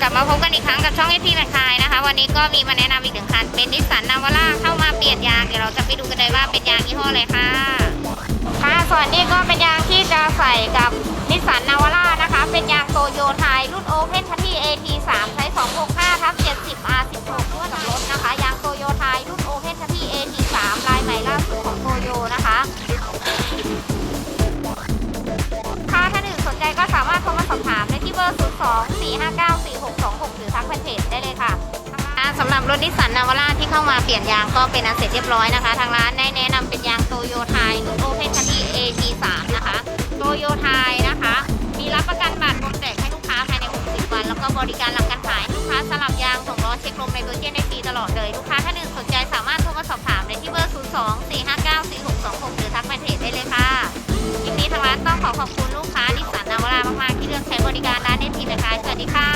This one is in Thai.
กลับมาพบกันอีกครั้งกับช่องเอทีแมคไทยนะคะ วันนี้ก็มีมาแนะนำอีกหนึ่งคัน เป็นนิสสันนาวาร่าเข้ามาเปลี่ยนยางเดี๋ยวเราจะไปดูกันเลยว่าเป็นยางยี่ห้ออะไรค่ะ ค่ะส่วนนี้ก็เป็นยางที่จะใส่กับ 4594626 หรือทักแฟนเพจได้เลยค่ะสำหรับรถดิสันนาวาร่าที่เข้ามาเปลี่ยนยางก็เป็นอันเสร็จเรียบร้อยนะคะ ทางร้านได้แนะนำเป็นยางโตโยไทยหรือโอเพนคันที่ AT3 นะคะโตโยไทยนะคะ มีรับประกันบาดลมแตกให้ลูกค้าภายใน 60 วัน แล้วก็บริการหลังการขายลูกค้าสลับยางส่งล้อเช็คลมในตัวเจนได้ฟรีตลอดเลย ลูกค้าท่านอื่นสนใจสามารถโทรมาสอบถามได้ที่เบอร์ 024594626 หรือทักแฟนเพจได้เลยค่ะคลิปนี้ทางร้านต้องขอขอบคุณลูกค้า ริการร้านเนทีเดอะไกด์สวัสดีค่ะ